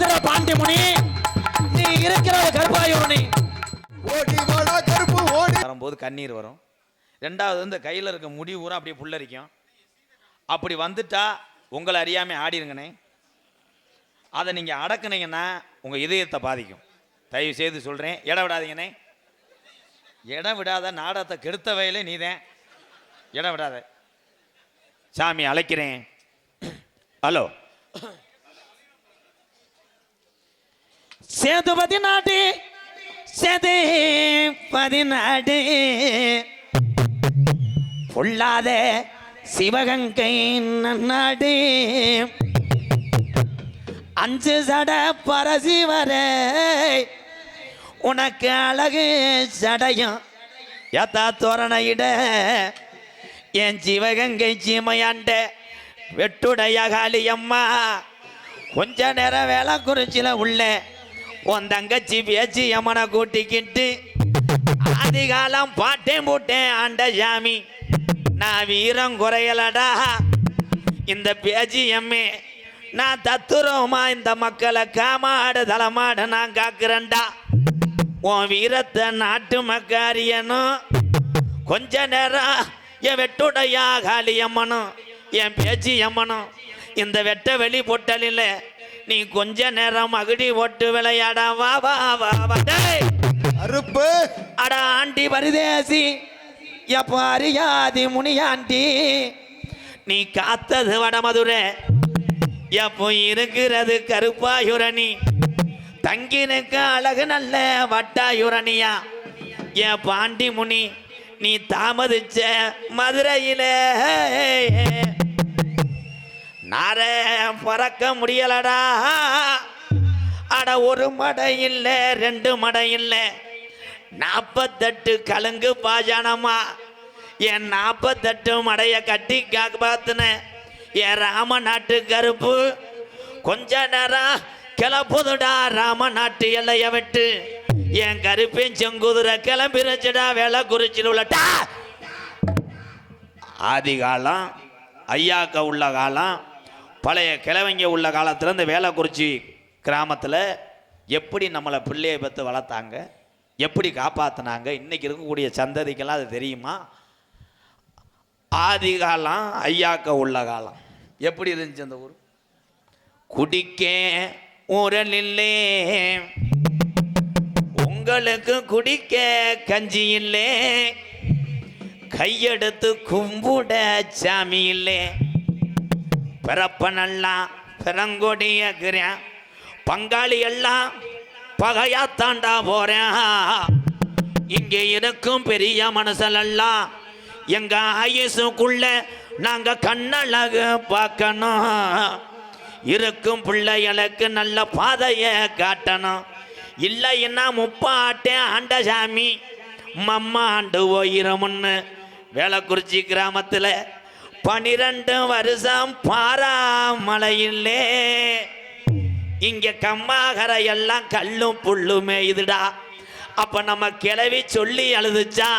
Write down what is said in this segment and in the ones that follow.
மதுரை பாண்டிமுனி. நீ இருக்கிறது கருப்பாயூரணி. ஓடி வாடா கருப்பு ஓடி. வரும்போது கண்ணீர் வரும். ரெண்டாவது இந்த கையில் இருக்க முடி ஊரா அப்படியே புல்லரிக்கும். அப்படி வந்துட்டா உங்களை அறியாமல் ஆடிருங்கண்ணே. அதை நீங்கள் அடக்குனீங்கன்னா உங்கள் இதயத்தை பாதிக்கும். தயவு செய்து சொல்கிறேன் இடம் விடாதீங்கண்ணே. இடம் விடாத நாடகத்தை கெடுத்த வயலே நீதான். இடம் விடாத. சாமி அழைக்கிறேன். ஹலோ. சேதுபதி நாடு சேதுபதி நாடு பொல்லாத சிவகங்கை நன்னாடு. அஞ்சு சட பரசிவரே உனக்கு அழகு சடையும். ஏத்தா தோரணையிட என் சிவகங்கை சீமையாண்ட வெட்டுடைய காளியம்மா கொஞ்ச நேரம் வேலை குறிச்சில உள்ள உன் தங்கச்சி பேச்சு எமனை கூட்டிக்கிட்டு அதிகாலம் பாட்டேன் போட்டேன் ஆண்ட சாமி நான் வீரம் குறையலடா. இந்த பேச்சு எம்மே நான் தத்துரமா இந்த மக்களை காமாடு தலைமாடு நான் காக்குறேன்டா. உன் வீரத்தை நாட்டு மக்காரியனும் கொஞ்ச நேரம் என் வெட்டுடையா காளியம்மனும் என் பேச்சு அம்மனும் இந்த வெட்ட வெளி பொட்டலில் நீ கொஞ்ச நேரம் அகடி போட்டு விளையாட வா வா வா வா. டேய்! அறுப்பு அட ஆண்டி பரிதேசி. எப்போ அறியாதி முனியாண்டி? நீ காத்தது வடமதுரை. எப்போ இருக்கிறது கருப்பாயுரணி? தங்கினுக்கு அழகு நல்ல வட்டாயுரணியா? என் பாண்டி முனி நீ தாமதிச்ச மதுரையில? நார பறக்க முடியலடா. அட ஒரு மடை இல்லை ரெண்டு மடை இல்லை நாற்பத்தெட்டு கலங்கு பாஜானமா. என் நாற்பத்தெட்டு மடைய கட்டி காப்பாத்துன. என் ராம நாட்டு கருப்பு. கொஞ்ச நேரம் கிளப்புதுடா ராம நாட்டு எல்லைய விட்டு. என் கருப்பேன் செங்குதிரை கிளம்பிருச்சுடா வேலை குறிச்சிடுலட்டா ஆதி காலம் ஐயாக்க உள்ள காலம் பழைய கிழவங்க உள்ள காலத்தில் இந்த வேலைக்குறிச்சி கிராமத்தில் எப்படி நம்மளை பிள்ளையை பற்றி வளர்த்தாங்க? எப்படி காப்பாற்றினாங்க இன்னைக்கு இருக்கக்கூடிய சந்ததிக்கெல்லாம் அது தெரியுமா? ஆதி காலம் ஐயாக்க உள்ள காலம். எப்படி இருந்துச்சு அந்த ஊர்? குடிக்க ஊரலில்லே உங்களுக்கு குடிக்க கஞ்சி இல்லை. கையெடுத்து கும்பிட சாமி இல்லை. பிறப்பனெல்லாம் பிறங்கொடியக்கிறேன் பங்காளி எல்லாம் பகையா தாண்டா போறேன் இங்கே இருக்கும் பெரிய மனசலெல்லாம் எங்க ஆயுசுக்குள்ள நாங்க கண்ணழகு பார்க்கணும். இருக்கும் பிள்ளைகளுக்கு நல்ல பாதையை காட்டணும். இல்லைன்னா முப்பாட்டே ஆண்டசாமி மம்மா ஆண்டு போயிரமுன்னு வேளக்குறிச்சி கிராமத்தில் பனிரெண்டு வருஷம் பாராமலையிலே. இங்க கம்மாகரை எல்லாம் கல்லும் புல்லுமே இதுடா அப்ப நம்ம கிளவி சொல்லி அழுதுச்சா?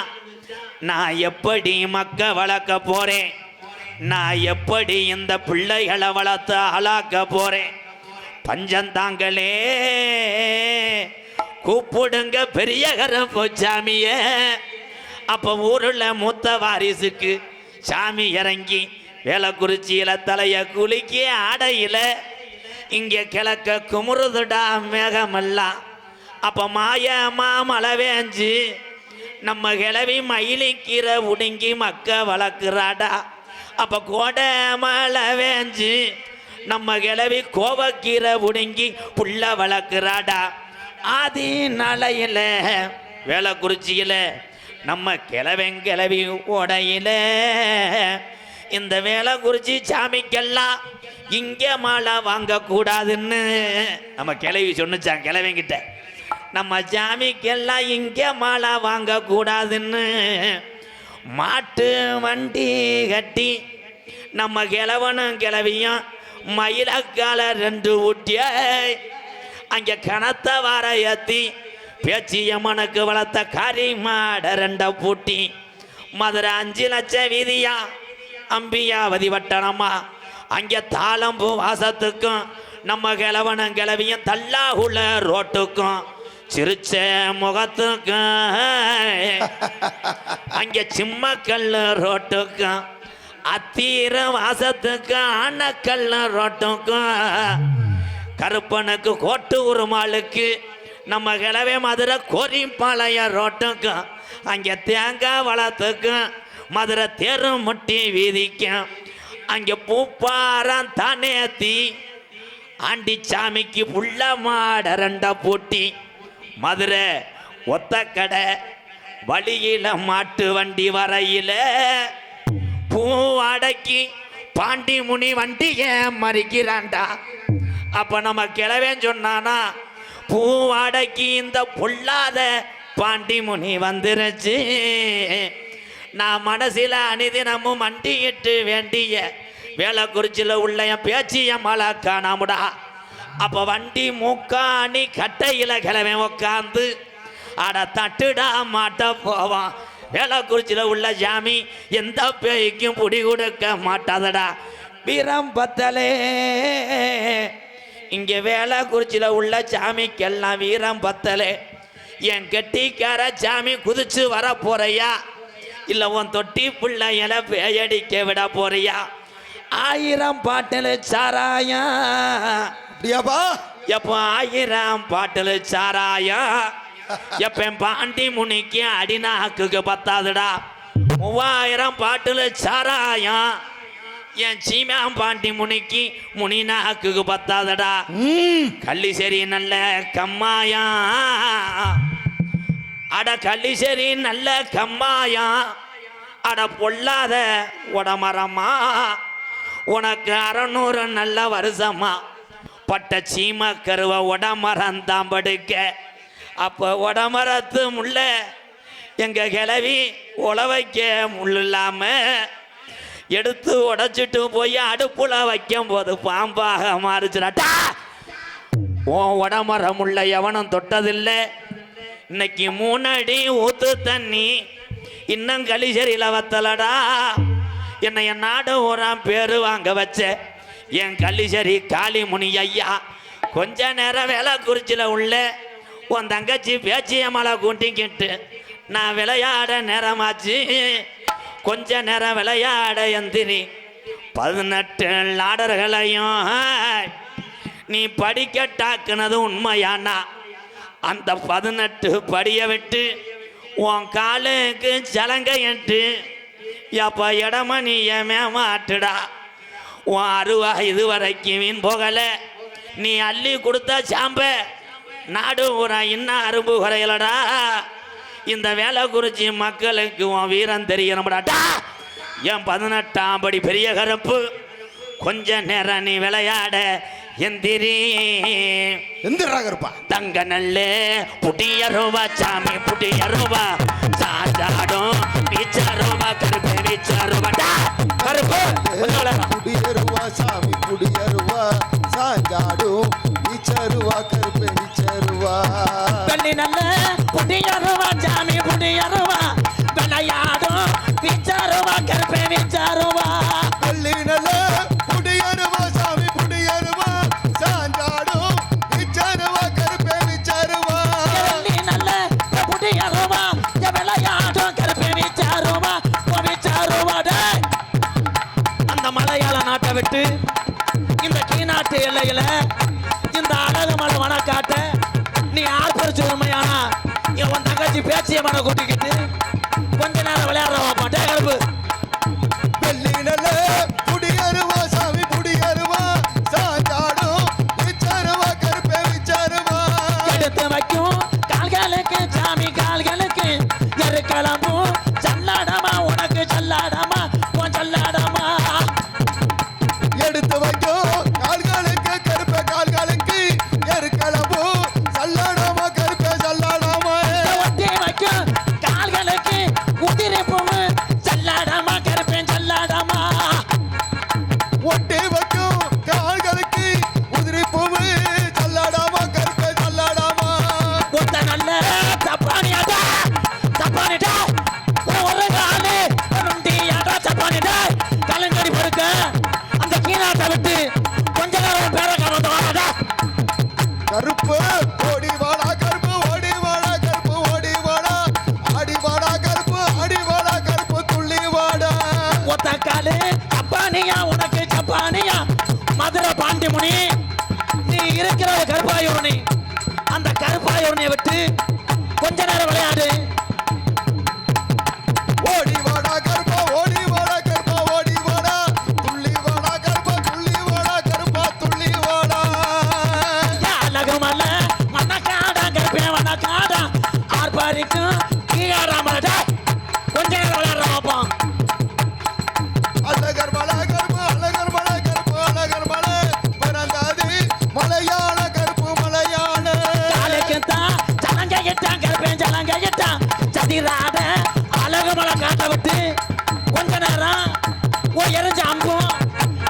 நான் எப்படி மக்க வளர்க்க போறேன்? நான் எப்படி இந்த பிள்ளைகளை வளர்த்து ஆளாக்க போறேன்? பஞ்சந்தாங்களே கூப்பிடுங்க பெரிய கரப்பு சாமிய அப்ப ஊருல மூத்த வாரிசுக்கு சாமி இறங்கி வேலைக்குறிச்சியில் தலைய குலுக்கி ஆடையில் இங்கே கிழக்க குமுறுதுடா மேகமெல்லாம் அப்ப மாயமா மழை வேஞ்சு நம்ம கிளவி மயிலிக்கீரை உடுங்கி மக்க வளர்க்குறாடா. அப்ப கோடை மழை வேஞ்சு நம்ம கிளவி கோவக்கீரை உடுங்கி புள்ள வளர்க்குறாடா. ஆதி நலையில வேலைக்குறிச்சியில நம்ம கிளவன் கிளவி உடையில இந்த வேலை குறிச்சி சாமிக்கெல்லாம் இங்கே மாலை வாங்கக்கூடாதுன்னு நம்ம கிளவி சொன்னுச்சான் கிளவங்கிட்ட நம்ம சாமிக்கெல்லாம் இங்கே மாலை வாங்கக்கூடாதுன்னு மாட்டு வண்டி கட்டி நம்ம கிழவனும் கிளவியும் மயிலக்கால ரெண்டு ஊட்டிய அங்கே கனத்த வார ஏற்றி பேச்சியம்மனுக்கு வளர்த்த கறி மாட ரெண்ட பூட்டி. மதுரை அஞ்சு லட்சம் வீதியா அம்பியாவதி வட்டணமா அங்கே தாளம்பூ வாசத்துக்கும் நம்ம கிழவனும் கிளவியும் தள்ளாகுள்ள ரோட்டுக்கும் சிரிச்ச முகத்துக்கும். அங்கே சிம்மக்கல் ரோட்டுக்கும் அத்தீர வாசத்துக்கும் ஆனக்கல் ரோட்டுக்கும். கருப்பனுக்கு கோட்டு உருமாளுக்கு நம்ம கிளவே மதுரை கோரிப்பாளையம் ரோட்டுக்கும் அங்கே தேங்காய் வளத்துக்கும் மதுரை தெரு முட்டி வீதிக்கும். அங்கே பூப்பாரம் தானேத்தி ஆண்டி சாமிக்கு புள்ள மாட ரெண்டா பூட்டி. மதுரை ஒத்த கடை வழியில மாட்டு வண்டி வரையில. பூ அடக்கி பாண்டி முனி வண்டிய மறிக்கிறான்டா. அப்போ நம்ம கிளவேன்னு சொன்னானா பூ அடக்கி இந்த பொல்லாத பாண்டிமுனி வந்துருச்சு. நான் மனசில அனிதினமும் மண்டியிட்டு வேண்டிய வேலைக்குறிச்சியில் உள்ள என் பேச்சிய மழை காணாமுடா. அப்போ வண்டி மூக்காணி கட்டையில் கிளவே உட்காந்து அட தட்டுடா மாட்ட போவான். வேலைக்குறிச்சியில் உள்ள ஜாமி எந்த பேய்க்கும் பிடி கொடுக்க மாட்டாதடா. வீரம் பத்தலே இங்கே வேலைக்குறிச்சியில் உள்ள சாமிக்கெல்லாம் வீரம் பத்தலே. என் கெட்டிக்கார சாமி குதிச்சு வர போறையா? இல்லை உன் தொட்டி பிள்ளையில பேயடிக்க விட போறியா? ஆயிரம் பாட்டில் சாராயா. அப்படியாப்பா? எப்போ ஆயிரம் பாட்டில் சாராயா? எப்ப என் பாண்டி முனிக்கு அடிநாக்குக்கு பத்தாதுடா. மூவாயிரம் பாட்டில் சாராயா. என் சீமாம் பாண்டி முனிக்கு முனிநாக்குக்கு பத்தாதடா. ம். கள்ளிசேரி நல்ல கம்மாயா. அட கள்ளிசேரி நல்ல கம்மாயா. அட பொல்லாத உடமரமா. உனக்கு அறநூறு நல்ல வருஷமா. பட்ட சீம கருவ உடமரம் தான் படுக்க. அப்போ உடமரத்து முள்ள எங்க கிளவி உழவைக்க முள்ளில்லாம எடுத்து உடைச்சிட்டு போய் அடுப்புல வைக்கும் போது பாம்பாக மாறுச்சுடாட்டா உன் உடமரமுள்ள எவனும் தொட்டதில்லை. இன்னைக்கு மூணடி ஊத்து தண்ணி இன்னும் களிசரியில் வத்தலடா. என்னை என் நாடு ஊரான் பேரு வாங்க வச்ச என் கலிசரி காளிமுனி ஐயா. கொஞ்ச நேரம் வேலை குறிச்சில் உள்ள உன் தங்கச்சி பேச்சிய மலை கூட்டிக்கிட்டு நான் விளையாட நேரமாச்சு. கொஞ்ச நேரம் விளையாட எந்திரி. பதினெட்டு லாடர்களையும் நீ படிக்கட்டாக்குனது உண்மையானா அந்த பதினெட்டு படியை விட்டு உன் காலுக்கு சலங்கையிட்டு எப்போ இடம நீ மாட்டுடா உன் அருவா இது வரைக்கும் வீண் போகலை. நீ அள்ளி கொடுத்தா சாம்ப நாடு பூரா இன்னும் அரும்பு குறையலடா. இந்த வேலை குறிச்சி மக்களுக்கு உன் வீரம் தெரியணும்டாடா என் பதினெட்டாம் படி பெரிய கருப்பு. கொஞ்ச நேரம் நீ விளையாட எந்திரி. எந்திரா கருப்பா. தங்க நல்லே புடிய ரூபா சாமி புடிய ரூபா சாஞ்சாடும் பீச்ச ரூபா கருப்பு பீச்ச ரூபாடா கருப்பு குடியருவா சாமி குடியருவா சாஞ்சாடும் நீச்சருவா கருப்பு நீச்சருவா வெள்ளி நல்ல புடியருவா ஜாமி புடியருவா விளையாடும் விச்சாருவா கருப்பே விச்சாருவா பள்ளி நல்ல குடியருவா சாமி குடியருவா சாஞ்சாடும் நீச்சருவா கருப்பு நீச்சருவா வெள்ளி நல்ல புடியருவா விளையாடும் விச்சாருவா விச்சாருவா டேய். அந்த மலையாள நாட்டை விட்டு இந்த கீநாட்டு எல்லையில இந்த அழகு மலை வனக்காட்ட நீ ஆர்ப்பரிச்சு உண்மையானா கட்சி பேச்சியமான கூட்டிக்கிட்டு கருப்பு ஓடி வாடா கருப்பு ஓடி வாடா கருப்பு ஓடி வாடா ஆடி வாடா கருப்பு ஆடி வாடா கருப்பு துள்ளி வாடா ஒத்த காலு அப்பானியா உனக்கு சப்பானியா. மதுரை பாண்டிமுனி நீ இருக்கிற கருப்பாயூரணி. அந்த கருப்பாயூரணியை விட்டு கொஞ்ச நேரம் விளையாடு. ஓ எரிஞ்ச அம்பும்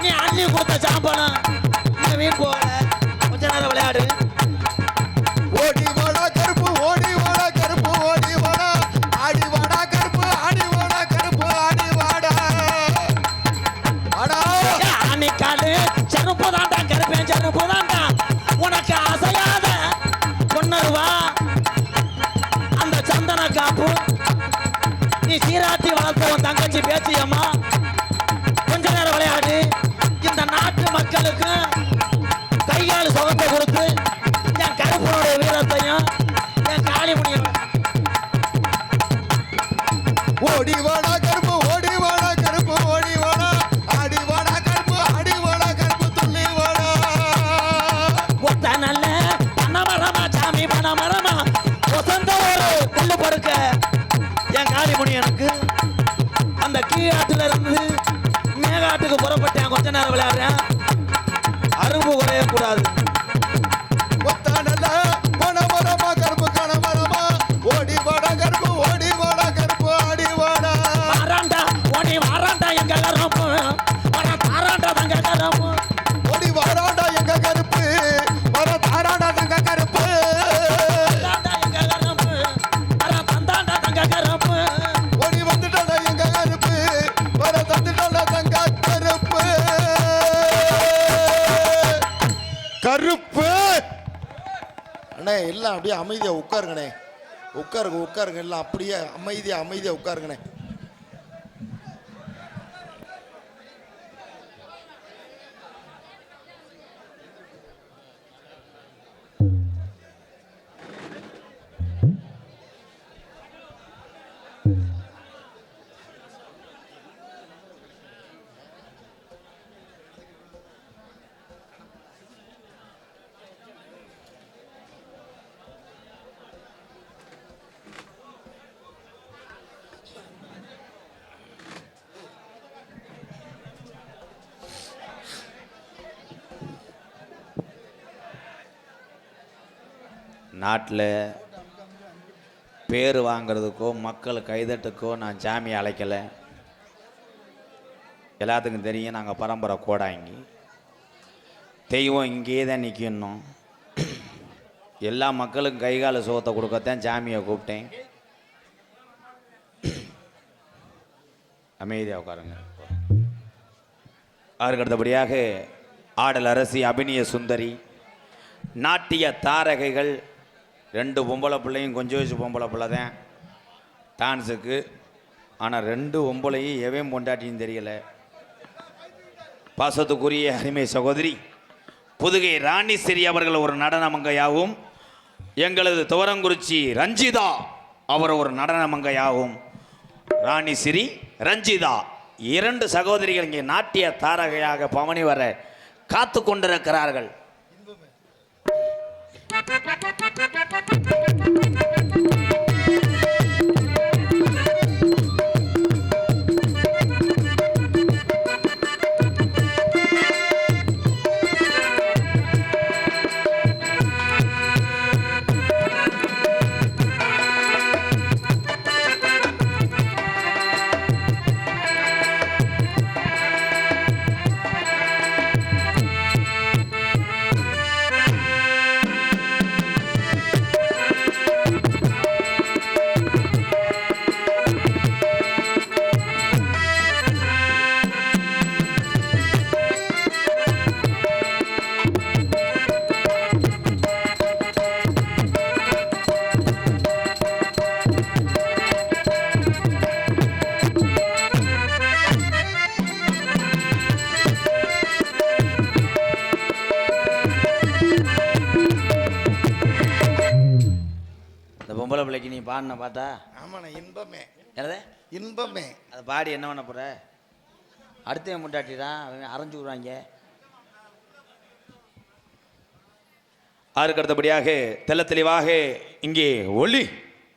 நீ அண்ணி கொடுத்த சாம்பலம் இந்த வீண் போகல. இருக்க என் காளிமுனி எனக்கு அந்த கீழாட்டுல இருந்து மேகாட்டுக்கு புறப்பட்டேன். கொஞ்ச நேரம் விளையாடுறேன். அரும்பு குறையக்கூடாது. கூடாது எல்லாம் அப்படியே அமைதியாக உட்காருங்கண்ணே. உட்காருங்க உட்காருங்க. எல்லாம் அப்படியே அமைதியாக அமைதியாக உட்காருங்கண்ணே. நாட்டில் பேர் வாங்குறதுக்கோ மக்கள் கைதட்டுக்கோ நான் சாமி அழைக்கலை. எல்லாத்துக்கும் தெரியும் நாங்கள் பரம்பரை கோடாங்கி தெய்வம் இங்கேயே தான் நிற்கணும். எல்லா மக்களுக்கும் கைகால சுகத்தை கொடுக்கத்தான் சாமியை கூப்பிட்டேன். அமைதியாக உட்காருங்க. அதற்கு அடுத்தபடியாக ஆடல் அரசி அபிநய சுந்தரி நாட்டிய தாரகைகள் ரெண்டு பொம்பளை பிள்ளையும் கொஞ்சம் வயசு பொம்பளை பிள்ளை தான். டான்ஸுக்கு. ஆனால் ரெண்டு பொம்பளையும் எவன் பொண்டாட்டின்னு தெரியலை. பாசத்துக்குரிய அருமை சகோதரி புதுகை ராணிஸ்ரீ அவர்கள் ஒரு நடனமங்கையாகவும் எங்களது துவரங்குறிச்சி ரஞ்சிதா அவர் ஒரு நடனமங்கையாகவும் ராணிஸ்ரீ ரஞ்சிதா இரண்டு சகோதரிகள் இங்கே நாட்டிய தாரகையாக பவனி வர காத்து கொண்டிருக்கிறார்கள் Thank you. பாடி என்ன பண்ண போற? அடுத்தவன் முட்டாட்டிதான் அவன் அரைஞ்சு விடுவாங்க அதற்கு அடுத்தபடியாக தெள்ள தெளிவாக இங்கே ஒளி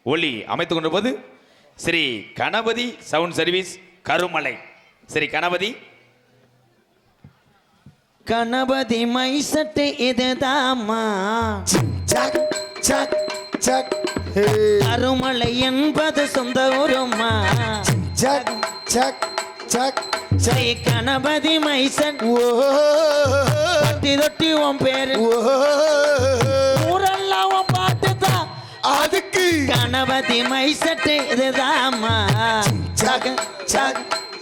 ஒளி அமைத்துக் கொண்டிருப்பது ஸ்ரீ கணபதி சவுண்ட் சர்வீஸ் கருமலை. ஸ்ரீ கணபதி. கணபதி மைசட்டு இதுதாம்மா. சக் சக் சக் ஹே. கருமலை என்பது சொந்த ஊருமா சக் சக் சக் ஸ்ரீ கணபதி மைசன். ஓ பட்டி தொட்டி உன் பேரு. ஓ ஊரெல்லாம் உன் பாட்டு தான். அதுக்கு. கணபதி மைசட்டு இதுதாம்மா. சக்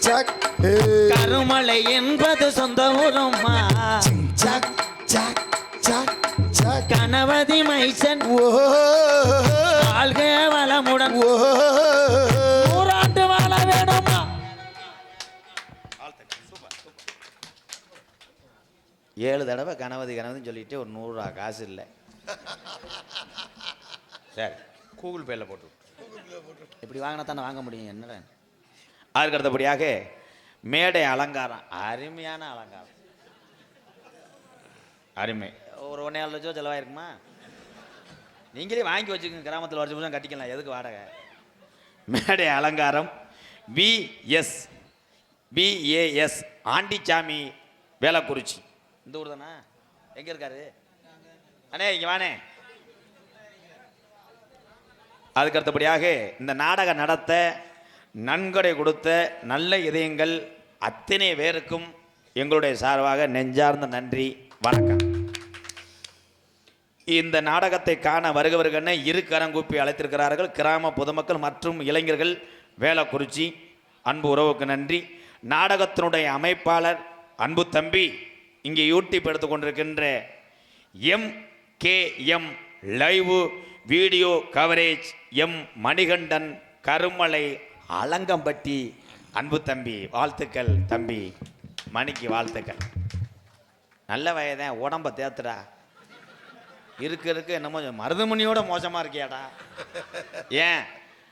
சக் ஹே கருமலை என்பது சொந்த ஊருமா சக் சக் சக் சக் கணபதி மைசன். ஓ வாழ்க வளமுடன். ஓ ஏழு தடவை கணபதி கணபதின்னு சொல்லிட்டு ஒரு நூறுரூவா காசு இல்லை. சரி கூகுள் பேல போட்டு இப்படி வாங்கினா தானே வாங்க முடியும் என்னடா அதற்கு அடுத்தபடியாக மேடை அலங்காரம் அருமையான அலங்காரம். அருமை. ஒரு ஒன்றே ஏழு லட்சம் செலவாயிருக்குமா? நீங்களே வாங்கி வச்சுக்கோங்க கிராமத்தில் வருஷம் வருஷம் கட்டிக்கலாம் எதுக்கு வாடகை? மேடை அலங்காரம் பிஎஸ் பிஏஎஸ் ஆண்டிச்சாமி வேலக்குறிச்சி. இந்த ஊர் தானே? எங்கே இருக்காரு? அண்ணே இங்கே வானே அதுக்கு அடுத்தபடியாக இந்த நாடக நடத்த நன்கொடை கொடுத்த நல்ல இதயங்கள் அத்தனை பேருக்கும் எங்களுடைய சார்பாக நெஞ்சார்ந்த நன்றி வணக்கம். இந்த நாடகத்தை காண வருகவர்கள்னு இரு கரங்கூப்பி அழைத்திருக்கிறார்கள். கிராம பொதுமக்கள் மற்றும் இளைஞர்கள் வேலக்குறிச்சி அன்பு உறவுக்கு நன்றி. நாடகத்தினுடைய அமைப்பாளர் அன்பு தம்பி இங்கே யூடியூப் எடுத்துக் கொண்டிருக்கின்ற M K M live video coverage M Manikandan Karumalai Alangampatti அன்பு தம்பி வாழ்த்துக்கள் தம்பி மணிக்கு வாழ்த்துக்கள். நல்ல வயதேன் உடம்ப தேத்துடா. இருக்க இருக்க என்னமோ மருதமணியோட மோசமாக இருக்கியாடா. ஏன்?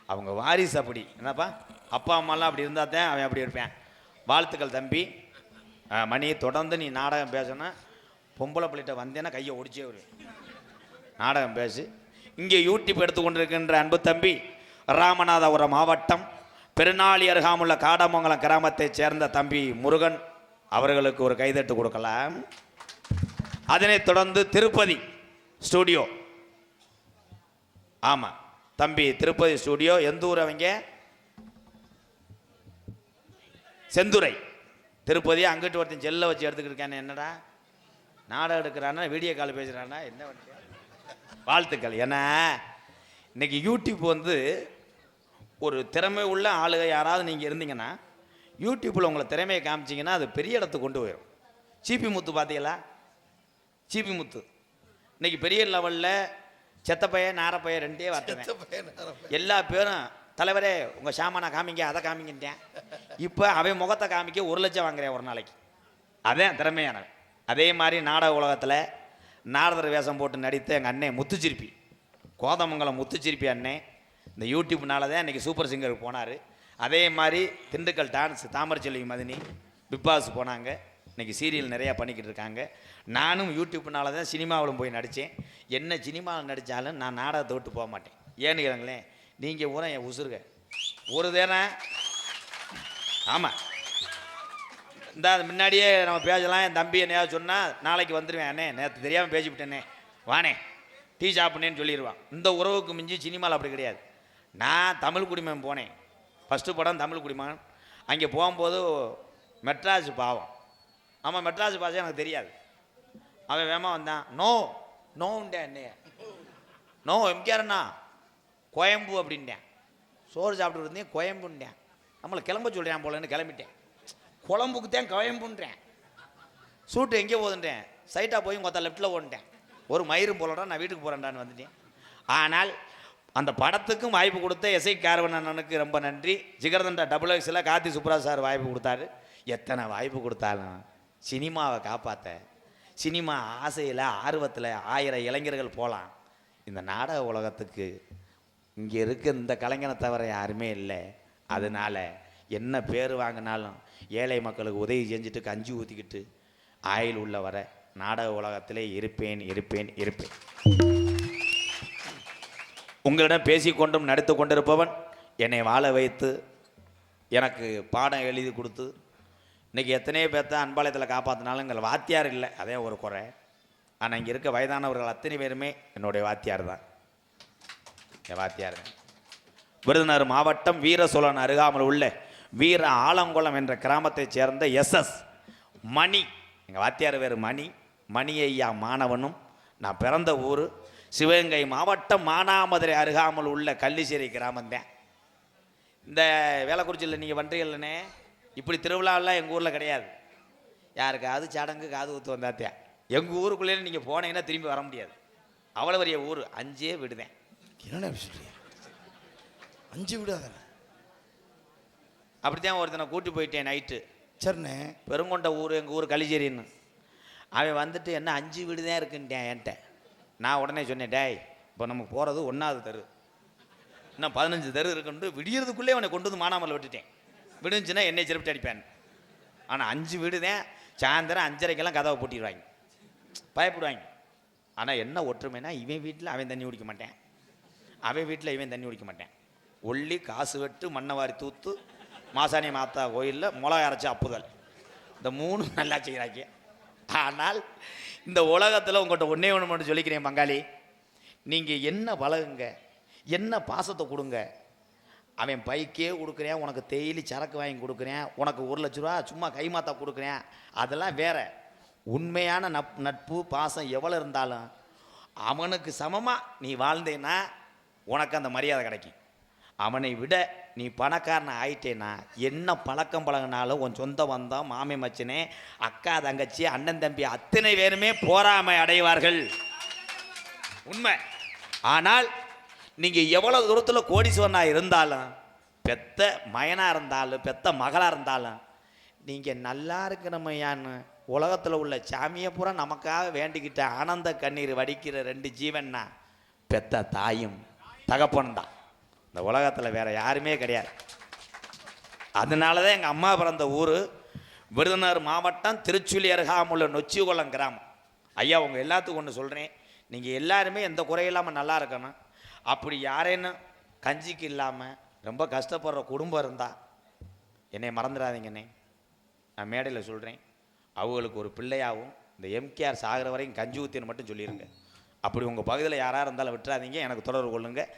அவங்க வாரிசு அப்படி. என்னப்பா? அப்பா அம்மாலாம் அப்படி இருந்தால் தான் அவன் அப்படி இருப்பேன். வாழ்த்துக்கள் தம்பி. மணி தொடர்ந்து நீ நாடகம் பேசணும் பொம்பளை பிள்ளைகிட்ட வந்தேன்னா கையை ஒடிச்சே வருவேன் நாடகம் பேசு. இங்கே யூடியூப் எடுத்துக்கொண்டிருக்கின்ற அன்பு தம்பி ராமநாதபுரம் மாவட்டம் பெருநாளி அருகாமுள்ள காடமங்கலம் கிராமத்தைச் சேர்ந்த தம்பி முருகன் அவர்களுக்கு ஒரு கைதட்டு கொடுக்கலாம். அதனைத் தொடர்ந்து திருப்பதி ஸ்டூடியோ. ஆமாம் தம்பி திருப்பதி ஸ்டூடியோ எந்த ஊர் அவங்க? செந்துரை திருப்பதி அங்கிட்டு ஒருத்தன் செல்லை வச்சு எடுத்துக்கிட்டு இருக்கானே என்னடா? நாடகம் எடுக்கிறானா வீடியோ கால் பேசுகிறானா என்ன? வாழ்த்துக்கள். ஏன்னா இன்னைக்கு யூடியூப் வந்து ஒரு திறமை உள்ள ஆளுக யாராவது நீங்கள் இருந்தீங்கன்னா யூடியூப்பில் உங்களை திறமையை காமிச்சிங்கன்னா அது பெரிய இடத்துக்கு கொண்டு போயிடும் சிபி முத்து பார்த்தீங்களா சிபி முத்து. இன்னைக்கு பெரிய லெவலில் செத்தப்பைய நாரப்பைய ரெண்டே வார்த்தை எல்லா பேரும் தலைவரே உங்கள் சாமானை காமிங்க அதை காமிங்கன்ட்டேன். இப்போ அவன் முகத்தை காமிக்க ஒரு லட்சம் வாங்குறேன் ஒரு நாளைக்கு. அதான் திறமையானவன். அதே மாதிரி நாடக உலகத்தில் நாரதர் வேஷம் போட்டு நடித்த எங்கள் அண்ணன் முத்துச்சிருப்பி. கோதமங்கலம் முத்துச்சிருப்பி அண்ணன் இந்த யூடியூப்னால தான் இன்றைக்கி சூப்பர் சிங்கருக்கு போனார். அதே மாதிரி திண்டுக்கல் டான்ஸ் தாமரச்செல்வி மதினி பிக் பாஸ் போனாங்க. இன்றைக்கி சீரியல் நிறையா பண்ணிக்கிட்டு இருக்காங்க. நானும் யூடியூப்னால தான் சினிமாவிலும் போய் நடித்தேன் என்ன சினிமாவில் நடித்தாலும் நான் நாடகத்தை விட்டு போக மாட்டேன். ஏன்னு கேளுங்களேன் நீங்கள் ஊரம் என் உசுருங்க. ஒரு தேனை ஆமாம் இந்த முன்னாடியே நம்ம பேசலாம் என் தம்பி என்னையாவது சொன்னால் நாளைக்கு வந்துடுவேன் அண்ணே. நேற்று தெரியாமல் பேசிவிட்டேனே வானே டீ சாப்பிட்னேன்னு சொல்லிடுவான் இந்த உறவுக்கு மிஞ்சி சினிமாவில் அப்படி கிடையாது. நான் தமிழ் குடிமன் போனேன். ஃபஸ்ட்டு படம் தமிழ் குடிமன். அங்கே போகும்போது மெட்ராஸ் பாவம். ஆமாம் மெட்ராஸ் பாஷை எனக்கு தெரியாது. அவன் வேமா வந்தான். நோ நோண்டேன் அண்ணே. நோ எம்கேரண்ணா கோயம்பு அப்படின்ட்டேன். சோறு சாப்பிட்டு இருந்தேன் கோயம்புன்ட்டேன். நம்மளை கிளம்ப சொல்கிறேன் போலன்னு கிளம்பிட்டேன். குழம்புக்கு தான் கோயம்புன்றேன். சூட்டு எங்கே போதுன்றேன் சைட்டாக போய் கொத்த லெஃப்ட்டில் ஓடிட்டேன் ஒரு மயிறு போலடா நான் வீட்டுக்கு போகிறேன்டான்னு வந்துட்டேன். ஆனால் அந்த படத்துக்கும் வாய்ப்பு கொடுத்த எஸ்ஐ கார்வன் அண்ணனுக்கு ரொம்ப நன்றி. ஜிகர்தண்டா டபுள் எக்ஸில் கார்த்தி சுப்ராஜ் சார் வாய்ப்பு கொடுத்தாரு. எத்தனை வாய்ப்பு கொடுத்தாலும் சினிமாவை காப்பாற்ற சினிமா ஆசையில் ஆர்வத்தில் ஆயிரம் இளைஞர்கள் போகலாம் இந்த நாடக உலகத்துக்கு இங்கே இருக்க இந்த கலைஞனை தவிர யாருமே இல்லை. அதனால என்ன பேர் வாங்கினாலும் ஏழை மக்களுக்கு உதவி செஞ்சுட்டு கஞ்சி ஊற்றிக்கிட்டு ஆயில் உள்ள வர நாடக உலகத்திலே இருப்பேன் இருப்பேன் இருப்பேன். உங்களிடம் பேசிக்கொண்டும் நடித்து கொண்டிருப்பவன் என்னை வாழ வைத்து எனக்கு பாடம் எழுதி கொடுத்து இன்றைக்கி எத்தனையோ பேர்த்த அன்பாலயத்தில் காப்பாற்றினாலும் எங்கள் வாத்தியார் இல்லை. அதே ஒரு குறை. ஆனால் இங்கே இருக்க வயதானவர்கள் அத்தனை பேருமே என்னுடைய வாத்தியார் தான். என் வாத்தியார். தான் விருதுநகர் மாவட்டம் வீர சோழன் அருகாமல் உள்ள வீர ஆலங்குளம் என்ற கிராமத்தைச் சேர்ந்த எஸ்எஸ் மணி. எங்கள் வாத்தியார் பேர் மணி. மணி ஐயா மாணவனும் நான் பிறந்த ஊர் சிவகங்கை மாவட்டம் மானாமதுரை அருகாமல் உள்ள கள்ளிச்சேரி கிராமம்தான். இந்த வேலக்குறிச்சியில் நீங்கள் பண்ணுறீங்களே இப்படி திருவிழாவெல்லாம் எங்கள் ஊரில் கிடையாது. யாருக்காவது சடங்கு காது ஊற்று வந்தாத்தேன். எங்கள் ஊருக்குள்ளே நீங்கள் போனீங்கன்னா திரும்பி வர முடியாது. அவ்வளோ பெரிய ஊர். அஞ்சே விடுதேன். என்னண்ணே சொல்றீங்க? அஞ்சு விடாதானே அப்படித்தான் ஒருத்தனை கூட்டி போயிட்டேன் நைட்டு சரிண்ணே. பெருங்கொண்ட ஊர் எங்கள் ஊர் களிச்சேரின்னு அவன் வந்துட்டு என்ன அஞ்சு வீடு தான் இருக்குன்ட்டேன் என்கிட்ட. நான் உடனே சொன்னேன் டேய் இப்போ நம்ம போகிறது ஒன்றாவது தெரு. இன்னும் பதினஞ்சு தெரு இருக்குன்ட்டு விடியறதுக்குள்ளே அவனை கொண்டு வந்து மானாமலை விட்டுட்டேன். விடுஞ்சுன்னா என்னை சிறப்பிட்டு அடிப்பேன் ஆனால் அஞ்சு வீடு தான் சாயந்தரம் அஞ்சரைக்கெல்லாம் கதவை பூட்டிடுவாங்க. பயப்படுவாங்க. ஆனால் என்ன ஒற்றுமைனா இவன் வீட்டில் அவன் தண்ணி குடிக்க மாட்டேன். அவன் வீட்டில் இவன் தண்ணி குடிக்க மாட்டேன். ஒல்லி காசு வெட்டு மண்ணை வாரி தூத்து மாசாணி மாத்தா கோயிலில் மிளகா அரைச்சி அப்புதல். இந்த மூணு நல்லா செய்கிறாங்க ஆனால் இந்த உலகத்தில் உங்கள்கிட்ட ஒன்றே ஒன்று மட்டும் சொல்லிக்கிறேன் பங்காளி. நீங்கள் என்ன பழகுங்க? என்ன பாசத்தை கொடுங்க? அவன் பைக்கே கொடுக்குறேன் உனக்கு தேயிலி சரக்கு வாங்கி கொடுக்குறேன் உனக்கு ஒரு லட்ச ரூபா சும்மா கைமாத்தா கொடுக்குறேன். அதெல்லாம் வேற. உண்மையான நப் நட்பு பாசம் எவ்வளோ இருந்தாலும் அவனுக்கு சமமாக நீ வாழ்ந்தேன்னா உனக்கு அந்த மரியாதை கிடைக்கும். அவனை விட நீ பணக்காரன் ஆயிட்டேன்னா என்ன பழக்கம் பழகினாலும் உன் சொந்த வந்தம் மாமி மச்சனே அக்கா தங்கச்சி அண்ணன் தம்பி அத்தனை பேருமே போராமை அடைவார்கள். உண்மை. ஆனால் நீங்கள் எவ்வளோ தூரத்தில் கோடீஸ்வரனா இருந்தாலும் பெத்த மயனாக இருந்தாலும் பெத்த மகளாக இருந்தாலும் நீங்கள் நல்லா இருக்கணுமையான்னு உலகத்தில் உள்ள சாமியை பூரா நமக்காக வேண்டிக்கிட்ட ஆனந்த கண்ணீர் வடிக்கிற ரெண்டு ஜீவன்னா பெத்த தாயும். தகப்பன் தான் இந்த உலகத்தில் வேறு யாருமே கிடையாது. அதனால தான் எங்கள் அம்மா பிறந்த ஊர் விருதுநகர் மாவட்டம் திருச்சுழி அருகாமுள்ள நொச்சிகுளம் கிராமம். ஐயா உங்கள் எல்லாத்துக்கும் ஒன்று சொல்கிறேன் நீங்கள் எல்லாருமே எந்த குறையில்லாமல் நல்லா இருக்கணும். அப்படி யாரேனும் கஞ்சிக்கு இல்லாமல் ரொம்ப கஷ்டப்படுற குடும்பம் இருந்தால் என்னை மறந்துடாதீங்கண்ணே நான் மேடையில் சொல்கிறேன் அவங்களுக்கு ஒரு பிள்ளையாகவும் இந்த எம்கேஆர் சாகிற வரைக்கும் கஞ்சி ஊற்றின்னு மட்டும் சொல்லிடுங்க அப்படி உங்கள் பகுதியில் யாராக இருந்தாலும் விட்டுறாதீங்க. எனக்கு தொடர்பு கொள்ளுங்கள்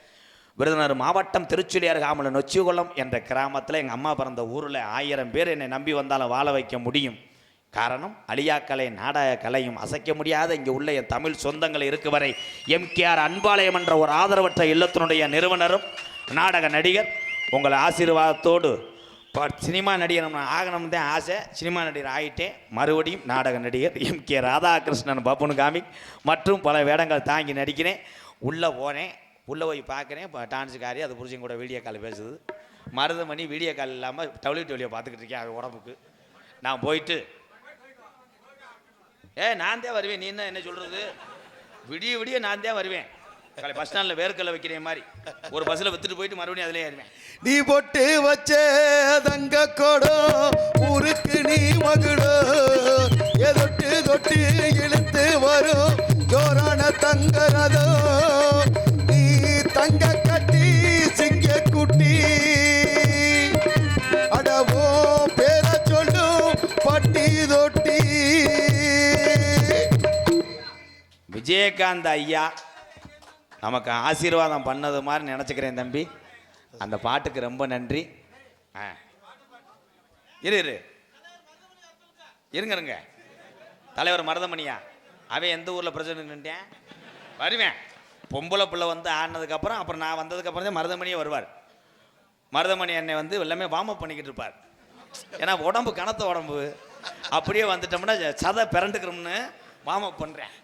விருதுநகர் மாவட்டம் திருச்சுழி காமல நொச்சிகுளம் என்ற கிராமத்தில் எங்கள் அம்மா பிறந்த ஊரில் ஆயிரம் பேர் என்னை நம்பி வந்தாலும் வாழ வைக்க முடியும். காரணம் அழியாக்கலை நாடக கலையும் அசைக்க முடியாத இங்கே உள்ள என் தமிழ் சொந்தங்கள் இருக்கு வரை எம்கேஆர் அன்பாலயம் என்ற ஒரு ஆதரவற்ற இல்லத்தினுடைய நிறுவனரும் நாடக நடிகர் உங்கள் ஆசீர்வாதத்தோடு இப்போ சினிமா நடிகர் ஆகணும் தான் ஆசை. சினிமா நடிகர் ஆகிட்டேன் மறுபடியும் நாடக நடிகர் எம். கே. ராதாகிருஷ்ணன் பப்புனு காமிக் மற்றும் பல வேடங்கள் தாங்கி நடிக்கிறேன். உள்ளே போனேன் உள்ளே போய் பார்க்குறேன். இப்போ டான்ஸுக்காரி அது புருஷன் கூட வீடியோ கால் பேசுது. மருதமணி வீடியோ கால் இல்லாமல் டபிள்யூ டபிள்யூ பார்த்துக்கிட்டு இருக்கேன் அது உடம்புக்கு. நான் போயிட்டு ஏ நான் தான் வருவேன். நீ என்ன என்ன சொல்கிறது விடிய விடிய நான் தான் வருவேன். காலை பஸ் ஸ்டாண்டில் வேர்க்கல்ல வைக்கிற மாதிரி. ஒரு பஸ்ஸில் வித்துட்டு போயிட்டு மறுபடியும் அதிலே ஏறுவேன். நீ பொட்டு வச்ச தங்க கொடம் ஊருக்கு நீ மகுடம். எதொட்டு தொட்டு இழுத்து வரும் ஜோரான தங்க ரதம். நீ தங்க கட்டி சிங்க குட்டி. அடவோ பேர சொல்லும் பட்டி தொட்டி. விஜயகாந்த் ஐயா நமக்கு ஆசீர்வாதம் பண்ணது மாதிரி நினச்சிக்கிறேன் தம்பி. அந்த பாட்டுக்கு ரொம்ப நன்றி. ஆ. இரு இரு. இருங்க இருங்க. தலைவர் மருதமணியா அவன் எந்த ஊரில் பிரசிடண்ட் நின்றேன் வருவேன். பொம்பளை பிள்ளை வந்து ஆடினதுக்கப்புறம் அப்புறம் நான் வந்ததுக்கப்புறம் தான் மருதமணியே வருவார். மருதமணி அண்ணன் வந்து எல்லாமே வார்ம் பண்ணிக்கிட்டு இருப்பார். ஏன்னா உடம்பு கனத்த உடம்பு. அப்படியே வந்துட்டோம்னா சதை பிறண்டுக்கிறோம்னு வார்ம் பண்ணுறேன்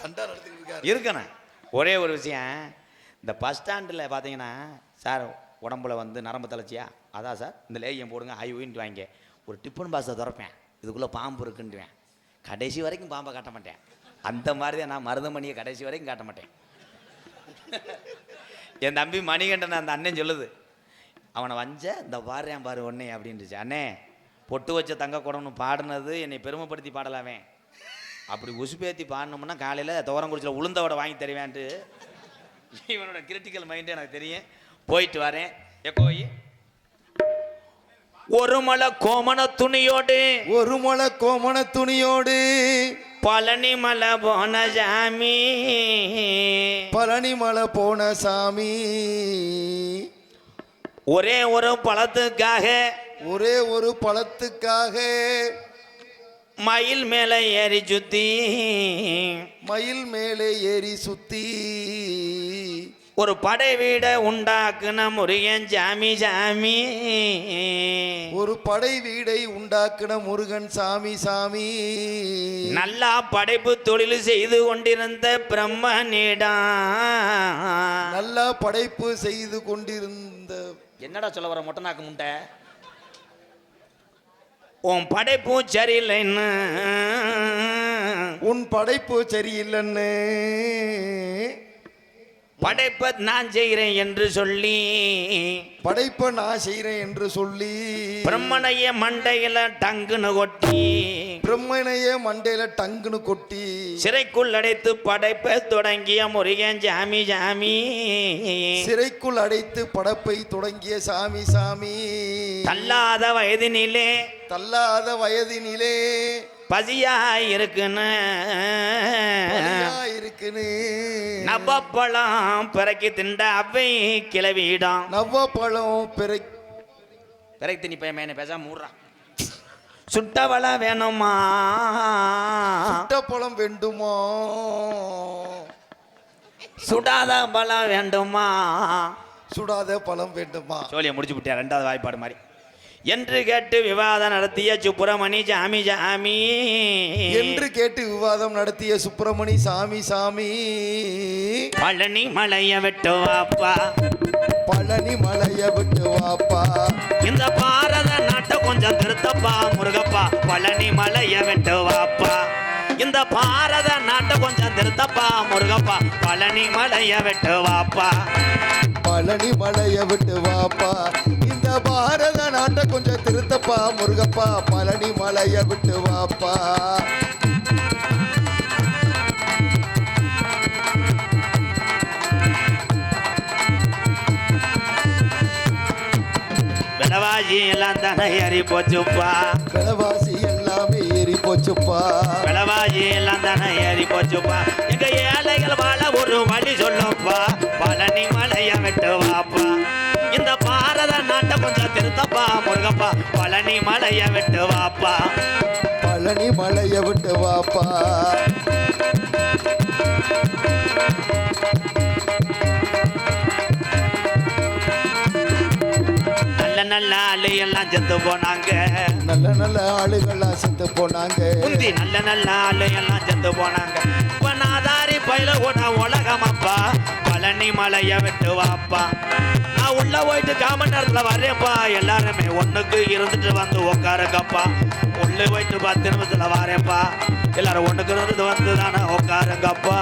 நடத்திட்டு இருக்காரு. இருக்கணும். ஒரே ஒரு விஷயம். இந்த பஸ் ஸ்டாண்டில் பார்த்தீங்கன்னா சார் உடம்புல வந்து நரம்பு தளர்ச்சியா? அதான் சார். இந்த லேகியம் போடுங்க ஐ வாங்க. ஒரு டிஃபன் பாக்ஸை திறப்பேன். இதுக்குள்ளே பாம்பு இருக்குன்றுவேன். கடைசி வரைக்கும் பாம்பை காட்ட மாட்டேன். அந்த மாதிரி தான் நான் மருதமணியை கடைசி வரைக்கும் காட்ட மாட்டேன். என் தம்பி மணிகண்டன் அந்த அண்ணன் சொல்லுது அவனை வஞ்ச இந்த பாடுறேன் பாரு ஒன்னே அப்படின்ட்டுச்சு அண்ணே பொட்டு வச்ச தங்க குடம்னு பாடினது என்னை பெருமைப்படுத்தி பாடலாமே. அப்படி உசுப்பேத்தி பாடணும்னா காலையில் துவரங்குறிச்சியில் உளுந்தவடை வாங்கி தருவேன்ட்டு. இவனோட கிரிட்டிக்கல் மைண்டு எனக்கு தெரியும். போயிட்டு வரேன். எக்கோயி ஒரு மலை கோமண துணியோடு. ஒரு முளை கோமண துணியோடு. பழனி மலை போன சாமி. பழனி மலை போன சாமி. ஒரே ஒரு பழத்துக்காக. ஒரே ஒரு பழத்துக்காக. மயில் மேலே ஏறி சுத்தி. மயில் மேலே ஏறி சுத்தி. ஒரு படை வீட உண்டாக்குன முருகன் சாமி சாமி. ஒரு படை வீடை உண்டாக்குன முருகன் சாமி சாமி. நல்லா படைப்பு தொழில் செய்து கொண்டிருந்த பிரம்மனிடம். நல்லா படைப்பு செய்து கொண்டிருந்த என்னடா சொல்ல வர மொட்டை நாக்கு முட்டை? உன் படைப்பும் சரியில்லைன்னு. உன் படைப்பு சரியில்லைன்னு. படைப்பை நான் செய்கிறேன் என்று சொல்லி. படைப்பை நான் செய்கிறேன் என்று சொல்லி. பிரம்மனைய மண்டையில டங்குன்னு கொட்டி. பிரம்மனையே மண்டையில டங்குன்னு கொட்டி. சிறைக்குள் அடைத்து படைப்பை தொடங்கிய முருகன் சாமி சாமி. சிறைக்குள் அடைத்து படைப்பை தொடங்கிய சாமி சாமி. தள்ளாத வயதினிலே. தள்ளாத வயதினிலே. பசியா இருக்குன்னு. இருக்குன்னு. நவப்பழம் பிறக்கி திண்ட அவை கிளவியிடம். நவ்வ பழம் பிறை பிறகு திணி பையன் என்ன பேசாம மூடுறான் சுட்டவள வேணுமா? சுட்ட பழம் வேண்டுமா? சுடாத பழம் வேண்டுமா? சுடாத பழம் வேண்டுமா? சோழியை முடிச்சு விட்டியா ரெண்டாவது வாய்ப்பாடு மாதிரி. என்று கேட்டு விவாதம் நடத்திய சுப்பிரமணி சாமி சாமி. என்று கேட்டு விவாதம் நடத்திய சுப்பிரமணி சாமி சாமி. பழனி மலைய விட்டு வாப்பா பழனி மலைய விட்டு வாப்பா இந்த பாரத நாட்டை கொஞ்சம் திருத்தப்பா முருகப்பா. பழனி மலைய விட்டு வாப்பா இந்த பாரத நாட்டை கொஞ்சம் திருத்தப்பா முருகப்பா. பழனி மலைய விட்டு வாப்பா பழனி மலைய விட்டு வாப்பா பாரத நாட்டை கொஞ்சம் திருத்தப்பா முருகப்பா பழனி மலைய விட்டு வாப்பா. விலவாசி எல்லாம் தானே ஏறி போச்சுப்பா. விலைவாசி எல்லாமே ஏறி போச்சுப்பா. விலவாசி எல்லாம் தானே ஏறி போச்சுப்பா. எங்க ஏழைகள் வாழ ஒரு வழி சொல்லுப்பா பழனி மலைய விட்டு வாப்பா. கொஞ்சம் திருத்தப்பா முருகப்பா. பழனி மலைய விட்டு வாப்பா. பழனி மலைய விட்டு வாப்பா. நல்ல நல்ல ஆளு எல்லாம் செத்து போனாங்க. நல்ல நல்ல ஆளுகள்லாம் செத்து போனாங்க. முந்தி நல்ல நல்ல ஆளு எல்லாம் செத்து போனாங்க. இப்ப நாதாரி பயில கூட உலகமப்பா பழனி மலைய விட்டு வாப்பா. நான் உள்ள போயிட்டு காமன் நேரத்துல வரேன்ப்பா. எல்லாருமே ஒண்ணுக்கு இருந்துட்டு வந்து உட்காருங்கப்பா உள்ள போயிட்டு பத்து நிமிஷத்துல வரேன்ப்பா. எல்லாரும் ஒண்ணுக்கு இருந்துட்டு வந்து தானே உட்காருங்கப்பா